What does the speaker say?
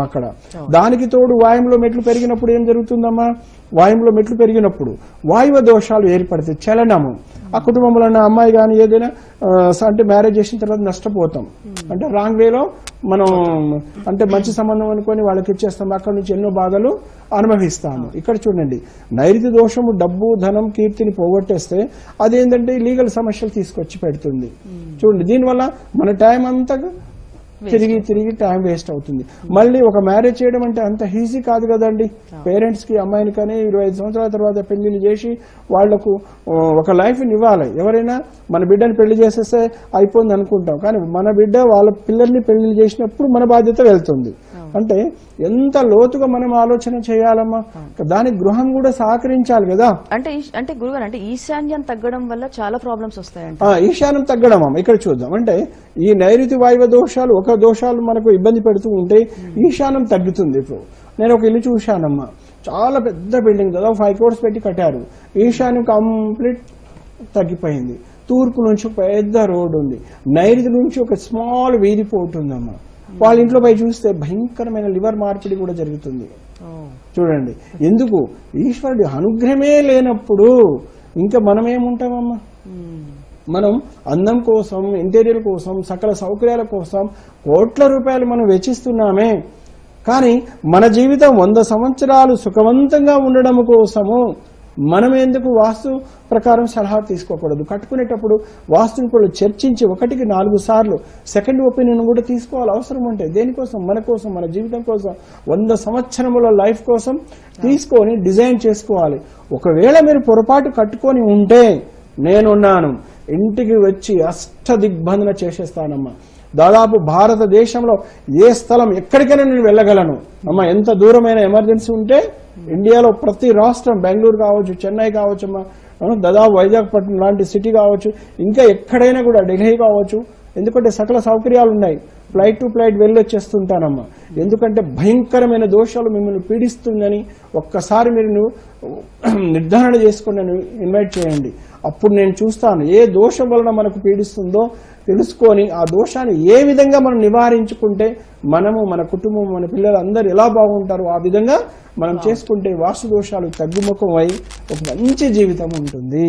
అక్కడ. దానికి తోడు వాయువులో మెట్లు పెరిగినప్పుడు ఏం జరుగుతుందమ్మా? వాయువులో మెట్లు పెరిగినప్పుడు వాయువ దోషాలు ఏర్పడతాయి చలనము. ఆ కుటుంబంలో ఉన్న అమ్మాయి కానీ ఏదైనా అంటే మ్యారేజ్ చేసిన తర్వాత నష్టపోతాం. అంటే రాంగ్ వేలో మనం అంటే మంచి సంబంధం అనుకొని వాళ్ళకి ఇచ్చేస్తాం. అక్కడ నుంచి ఎన్నో బాధలు అనుభవిస్తాము. ఇక్కడ చూడండి. నైరుతి దోషము డబ్బు ధనం కీర్తిని పోగొట్టేస్తే అదేంటంటే లీగల్ సమస్యలు తీసుకొచ్చి పెడుతుంది. చూడండి. దీనివల్ల మన టైం అంతా తిరిగి తిరిగి టైం వేస్ట్ అవుతుంది. మళ్ళీ ఒక మ్యారేజ్ చేయడం అంటే అంత ఈజీ కాదు కదండి. పేరెంట్స్కి అమ్మాయిని కానీ ఇరవై ఐదు సంవత్సరాల తర్వాత పెళ్ళిని చేసి వాళ్ళకు ఒక లైఫ్ ఇవ్వాలి. ఎవరైనా మన బిడ్డని పెళ్ళి చేసేస్తే అయిపోయింది అనుకుంటాం. కానీ మన బిడ్డ వాళ్ళ పిల్లల్ని పెళ్ళి చేసినప్పుడు మన బాధ్యత వెళ్తుంది. అంటే ఎంత లోతుగా మనం ఆలోచన చేయాలమ్మా? దానికి గృహం కూడా సహకరించాలి కదా? అంటే అంటే గురుగారు అంటే ఈశాన్యం తగ్గడం వల్ల చాలా ప్రాబ్లమ్స్ వస్తాయంట. ఆ, ఈశాన్యం తగ్గడం అమ్మ ఇక్కడ చూద్దాం. అంటే ఈ నైరుతి వాయువ దోషాలు ఒక దోషాలు మనకు ఇబ్బంది పెడుతూ ఉంటే ఈశాన్యం తగ్గుతుంది ఇప్పుడు. నేను ఒక ఇల్లు చూశానమ్మా. చాలా పెద్ద బిల్డింగ్ దాదాపు ఫైవ్ క్రోర్స్ పెట్టి కట్టారు. ఈశాన్యం కంప్లీట్ తగ్గిపోయింది. తూర్పు నుంచి ఒక పెద్ద రోడ్డు ఉంది. నైరుతి నుంచి ఒక స్మాల్ వీధి పోతుందమ్మా వాళ్ళ ఇంట్లో పోయి చూస్తే భయంకరమైన లివర్ మార్పిడి కూడా జరుగుతుంది. చూడండి. ఎందుకు? ఈశ్వరుడి అనుగ్రహమే లేనప్పుడు ఇంకా మనం ఏముంటామమ్మా మనం అందం కోసం ఇంటీరియర్ కోసం సకల సౌకర్యాల కోసం కోట్ల రూపాయలు మనం వెచ్చిస్తున్నామే. కానీ మన జీవితం వంద సంవత్సరాలు సుఖవంతంగా ఉండడం కోసము మనం ఎందుకు వాస్తు ప్రకారం సలహా తీసుకోకూడదు? కట్టుకునేటప్పుడు వాస్తుని కూడా చర్చించి ఒకటికి నాలుగు సార్లు సెకండ్ ఒపీనియన్ కూడా తీసుకోవాలి. అవసరం ఉంటే దేనికోసం? మన కోసం మన జీవితం కోసం వంద సంవత్సరముల లైఫ్ కోసం తీసుకొని డిజైన్ చేసుకోవాలి. ఒకవేళ మీరు పొరపాటు కట్టుకొని ఉంటే నేనున్నాను. ఇంటికి వచ్చి అష్ట దిగ్బంధన చేసేస్తానమ్మా. దాదాపు భారతదేశంలో ఏ స్థలం ఎక్కడికైనా నేను వెళ్ళగలను. అమ్మ ఎంత దూరమైన ఎమర్జెన్సీ ఉంటే ఇండియాలో ప్రతి రాష్ట్రం బెంగళూరు కావచ్చు చెన్నై కావచ్చు అమ్మా దాదాపు వైజాగ్పట్నం లాంటి సిటీ కావచ్చు ఇంకా ఎక్కడైనా కూడా ఢిల్లీ కావచ్చు ఎందుకంటే సకల సౌకర్యాలు ఉన్నాయి. ఫ్లైట్ టు ఫ్లైట్ వెళ్ళొచ్చేస్తుంటానమ్మా. ఎందుకంటే భయంకరమైన దోషాలు మిమ్మల్ని పీడిస్తుందని ఒక్కసారి మీరు నిర్ధారణ చేసుకుని నన్ను ఇన్వైట్ చేయండి. అప్పుడు నేను చూస్తాను ఏ దోషం వలన మనకు పీడిస్తుందో తెలుసుకొని ఆ దోషాన్ని ఏ విధంగా మనం నివారించుకుంటే మనము మన కుటుంబం మన పిల్లలు అందరు ఎలా బాగుంటారో ఆ విధంగా మనం చేసుకుంటే వాసు దోషాలు తగ్గుముఖం అయి ఒక మంచి జీవితం ఉంటుంది.